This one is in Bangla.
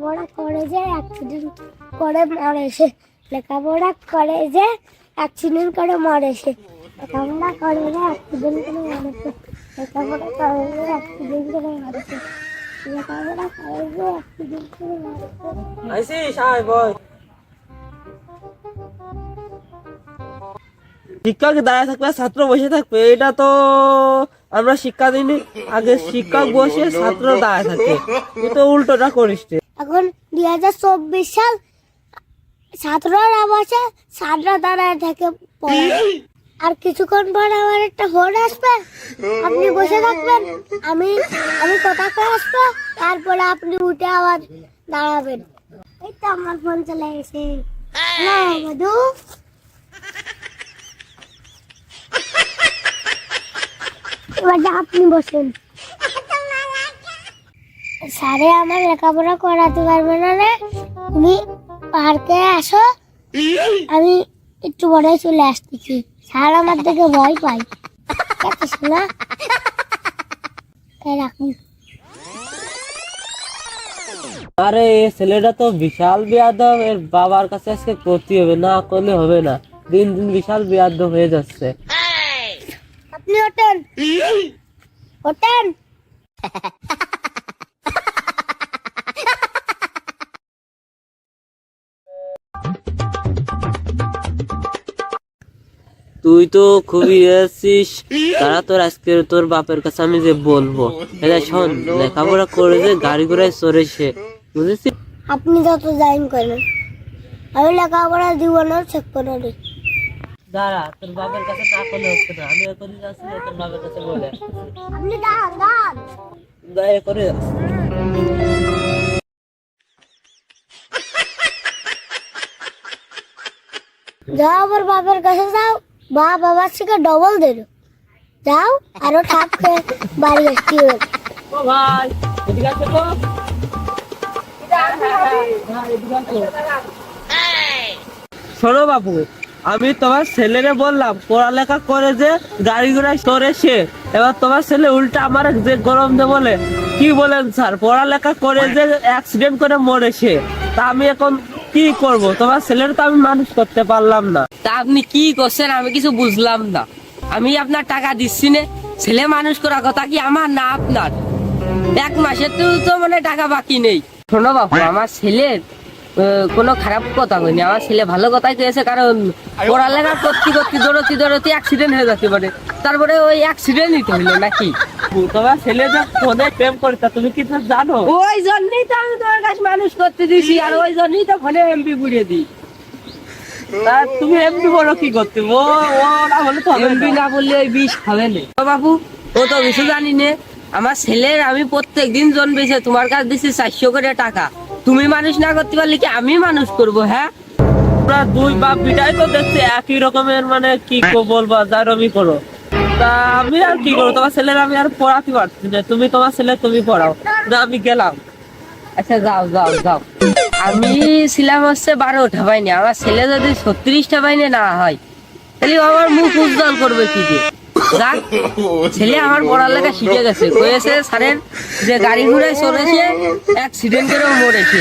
লেখাপড়া করে যে অ্যাক্সিডেন্ট করে মরে সে। লেখাপড়া করে যে অ্যাক্সিডেন্ট করে মরে সে। লেখাপড়া করে যে অ্যাক্সিডেন্ট করে মরেছে লেখাপড়া করে যে অ্যাক্সিডেন্ট করে মরেছে লেখাপড়া করে যে অ্যাক্সিডেন্ট করে আইসিস, আয় শিক্ষক দাঁড়ায় থাকবে, ছাত্র বসে থাকবে। এটা তো আমরা শিক্ষা দিইনি। আগে শিক্ষক বসে ছাত্র দাঁড়ায় থাকে। তুই তো উল্টোটা করিস। এখন দুই হাজার চব্বিশ সাল ছাত্ররা বসে, ছাত্ররা দাঁড়ায় থাকে আর কিছুক্ষণ পর আমার একটা ফোন আসবে। আপনি বসে থাকবেন, আমি আমি কথা করে আসব, তারপরে আপনি উঠে আবার দাঁড়াবেন। এই তো আমার ফোন চলে গেছে মধু এবার আপনি বসেন। স্যারে আমার লেখাপড়া করাতে পারবে না রে। তুমি পার্কে আসো। আমি একটু পরে চলে আসতেছি। স্যার আমার থেকে ভয় পাই শোনা। তাই রাখুন। আরে এ ছেলেটা তো বিশাল বিয়াদব। এর বাবার কাছে আজকে করতে হবে না করলে হবে না। দিন দিন বিশাল বিয়াদব হয়ে যাচ্ছে। আপনি ওঠেন। ওঠেন। তুই তো খুবই আছিস। তারা তোর আজকে তোর বাপের কাছে আমি যে বলব। এটা শোন লেখাপড়া করে যে গাড়ি ঘোড়ায় চড়েছে বুঝেছিস? আপনি যত জাইন করেন আমি লেখাপড়া দিব না চেক করে দাঁড়া তোর বাপের কাছে না করলে হচ্ছে না আমি এখনই যাচ্ছি তোর বাপের কাছে বলে। আপনি দাঁড়ান দাঁড়ান। দয়া করে যাও আবার বাপের কাছে যাও। বা বাবার থেকে ডবল দেব যাও, আরও বাড়ি হবে ও ভাই। শোনো বাবু, আমি তোমার ছেলেরে বললাম, পড়ালেখা করে যে গাড়ি ঘোড়ায় সরে সে। এবার তোমার ছেলে উল্টা আমার যে গরম দে বলে। কি বলেন স্যার? পড়ালেখা করে যে অ্যাক্সিডেন্ট করে মরে সে। তা আমি এখন কি করব? তোমার ছেলের তো আমি মানুষ করতে পারলাম না। তা আপনি কি করছেন? আমি কিছু বুঝলাম না। আমি আপনার টাকা দিচ্ছি না। ছেলে মানুষ করার কথা কি আমার না আপনার? এক মাসের তো মানে টাকা বাকি নেই। শোনো বাবু আমার ছেলের কোনো খারাপ কথা কইনি। আমার ছেলে ভালো কথাই কয়েছে কারণ পড়ালেখা করতে করতে দৌড়তে দৌড়তে অ্যাক্সিডেন্ট হয়ে যেতে পারে তারপরে ওই অ্যাক্সিডেন্ট নিতে হইল নাকি? তোমার ছেলে যে ফোনে প্রেম করে তা তুমি কি তা জানো? ওই জন্যই তো আমি তোমার কাছে মানুষ করতে দিছি আর ওই জন্যই তো ফোনে এমপি পুড়িয়ে দিই। তা তুমি এমনি বলো কি করতে? ও ও না হলে তো এমপি না। বললে ওই বিষ খাবে না। বাবু ও তো কিছু জানি নে। আমার ছেলের আমি প্রত্যেক দিন জন বেছে তোমার কাছে দিছি চারশো করে টাকা। তুমি মানুষ না করতে পারলে কি আমি মানুষ করব হ্যাঁ? তোমরা দুই বাপ বিটাই তো দেখছি একই রকমের মানে কি কো বলব যারমি করো। তা আমি আর কি করব? তোমার ছেলের আমি আর পড়াতে পারছি না। তুমি তোমার ছেলে তুমি পড়াও। না আমি গেলাম। আচ্ছা যাও যাও যাও। আমি ছিলাম হচ্ছে বারোটা পাইনি। আমার ছেলে যদি ছত্রিশটা পাইনি না হয়। তাহলে আমার মুখ উজ্জ্বল করবে কি দিয়ে? যাক, ছেলে আমার পড়ার লেখা শিখে গেছে। কয়েছে স্যারের যে গাড়ি ঘোড়ায় চলেছে অ্যাক্সিডেন্ট করেও মরেছে।